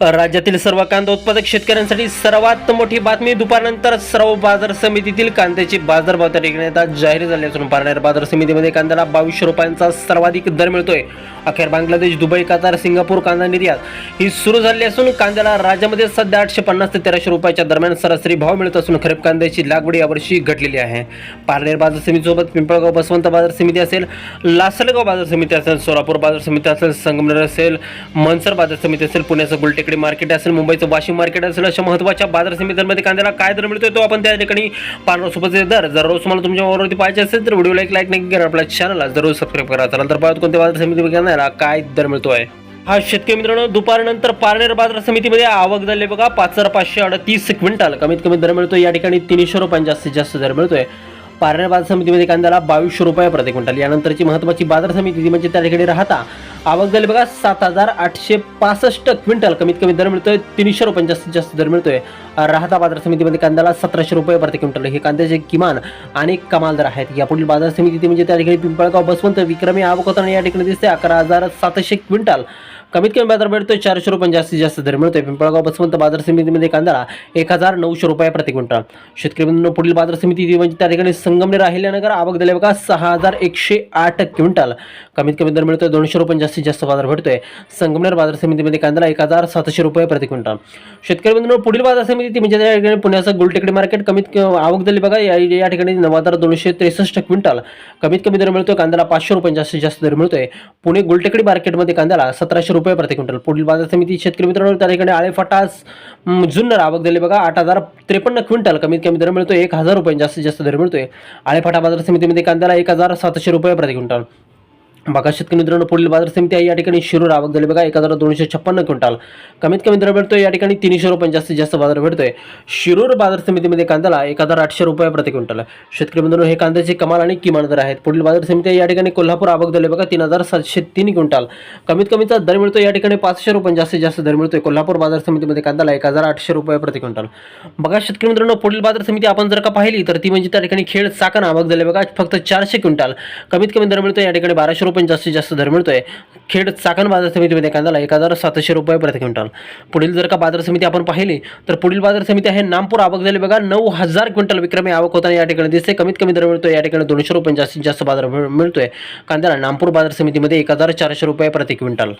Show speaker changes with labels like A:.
A: राज्यातील सर्व कांदा उत्पादक शेतकऱ्यांसाठी सर्वात मोठी बातमी दुपारनंतर सर्व बाजार समितीतील कांद्याची बाजारभाव त्या ठिकाणी आता जाहीर झाले असून पारनेर बाजार समितीमध्ये कांद्याला बावीसशे रुपयांचा सर्वाधिक दर मिळतोय. अखेर बांगलादेश दुबई कातार सिंगापूर कांदा निर्यात ही सुरू झाली असून कांद्याला राज्यामध्ये सध्या आठशे पन्नास ते तेराशे रुपयाच्या दरम्यान सरासरी भाव मिळत असून खरीप कांद्याची लागवड यावर्षी घटलेली आहे. पारनेर बाजार समितीसोबत पिंपळगाव बसवंत बाजार समिती असेल लासलगाव बाजार समिती असेल सोलापूर बाजार समिती असेल संगमनेर असेल मनसर बाजार समिती असेल पुण्याचं इकडे मार्केट असेल मुंबईचं वाशिम मार्केट असेल अशा महत्त्वाच्या बाजार समित्यांमध्ये कांद्याला काय दर मिळतोय तो आपण त्या ठिकाणी पारनेरसोबतचे दर जर रोज तुम्हाला तुमच्या वावरती पाहिजे असेल तर व्हिडिओला एक लाईक नाही करा. आपल्या चॅनलला जरूर सबस्क्राईब करा. चला तर पाहत कोणत्या बाजार समिती कांद्याला काय दर मिळतोय. हा शेतकरी मित्रांनो दुपारनंतर पारनेर बाजार समितीमध्ये आवक झाली बघा. पाच हजार पाचशे अडतीस क्विंटल कमीत कमी दर मिळतोय. या ठिकाणी तीनशे रुपयांनी जास्तीत जास्त दर मिळतोय. पारनेर बाजार समितीमध्ये कांद्याला बावीसशे रुपये प्रति क्विंटल. यानंतरची महत्त्वाची बाजार समिती म्हणजे त्या ठिकाणी राहता. आवक झाली बघा सात हजार आठशे पासष्ट क्विंटल. कमीत कमी दर मिळतोय तीनशे रुपयांनी जास्तीत जास्त दर मिळतोय. राहता बाजार समितीमध्ये कांद्याला सतराशे रुपये प्रति क्विंटल. हे कांद्याचे किमान आणि कमाल दर आहेत. यापुढील बाजार समिती म्हणजे त्या ठिकाणी पिंपळगाव बसवंत विक्रमी आवक होताना या ठिकाणी दिसते अकरा हजार सातशे क्विंटल. कमीत कमी बाजार मिळतोय चारशे रुपये जास्तीत जास्त दर मिळतोय. पिंपळगाव बसवंत बाजार समितीमध्ये कांदा एक हजार नऊशे रुपये प्रति क्विंटल. शेतकरी बंधूंनो पुढील बाजार समिती म्हणजे त्या ठिकाणी संगमनेर राहिल्यानगर आवक दिले बघा सहा हजार एकशे आठ क्विंटल. कमीत कमी दर मिळतोय दोनशे रुपये जास्तीत जास्त बाजार भेटतोय. संगमनेर बाजार समितीमध्ये कांदा एक हजार सातशे रुपये प्रति क्विंटल. शेतकरी बंधूंनो पुढील बाजार समिती म्हणजे त्या ठिकाणी पुण्याचं गुलटेकडी मार्केट कमीत आवक दिली बघा या या ठिकाणी नऊ हजार दोनशे त्रेसष्ट क्विंटल. कमीत कमी दर मिळतोय कांद्याला पाचशे रुपये जास्तीत जास्त दर मिळतोय. पुणे गुलटेकडी मार्केटमध्ये कांद्याला सतराशे रुपये रुपये प्रति क्विंटल. पुढील बाजार समिती शेतकरी मित्रांनो त्या ठिकाणी आळेफाटास जुन्नर आवक दिली. बघा आठ हजार त्रेपन्न क्विंटल कमीत कमी दर मिळतो एक हजार रुपये जास्तीत जास्त दर मिळतोय. आळेफाटा बाजार समितीमध्ये कांद्याला एक हजार सातशे रुपये प्रति क्विंटल. बघा शेतकरी मित्रांनो पुढील बाजार समिती आहे. या ठिकाणी शिरूर आवक झाली. बघा एक हजार दोनशे छप्पन्न क्विंटल. कमीत कमी दर भेटतोय या ठिकाणी तीनशे रुपये जास्तीत जास्त बाजार भेटतोय शिरूर बाजार समितीमध्ये कांद्याला एक हजार आठशे रुपये प्रति क्विंटल. शेतकरी मित्रांनो हे कांद्याचे कमाल आणि किमान दर आहेत. पुढील बाजार समिती आहे. या ठिकाणी कोल्हापूर आवक झाली. बघा तीन हजार सातशे तीन क्विंटल. कमीत कमीचा दर मिळतो या ठिकाणी पाचशे रुपये जास्तीत जास्त दर मिळतोय. कोल्हापूर बाजार समितीमध्ये कांद्याला एक हजार आठशे रुपये प्रति क्विंटल. बघा शेतकरी मित्रांनो पुढील बाजार समिती आपण जर का पाहिली तर ती म्हणजे त्या ठिकाणी खेळ चाकण आवक झाली. बघा फक्त चारशे क्विंटल. कमीत कमी दर मिळतो या ठिकाणी बाराशे रुपये पण जास्तीत जास्त दर मिळतोय. खेड चाकण बाजार समितीमध्ये कांद्याला एक हजार सातशे रुपये प्रति क्विंटल. पुढील जर का बाजार समिती आपण पाहिली तर पुढील बाजार समिती आहे नामपूर आवक झाली बघा नऊ हजार क्विंटल विक्रमी आवक होताना या ठिकाणी दिसते. कमीत कमी दर मिळतो या ठिकाणी दोनशे रुपये जास्तीत जास्त बाजार मिळ- मिळतोय. कांद्याला नामपूर बाजार समितीमध्ये एक हजार चारशे रुपये प्रति क्विंटल.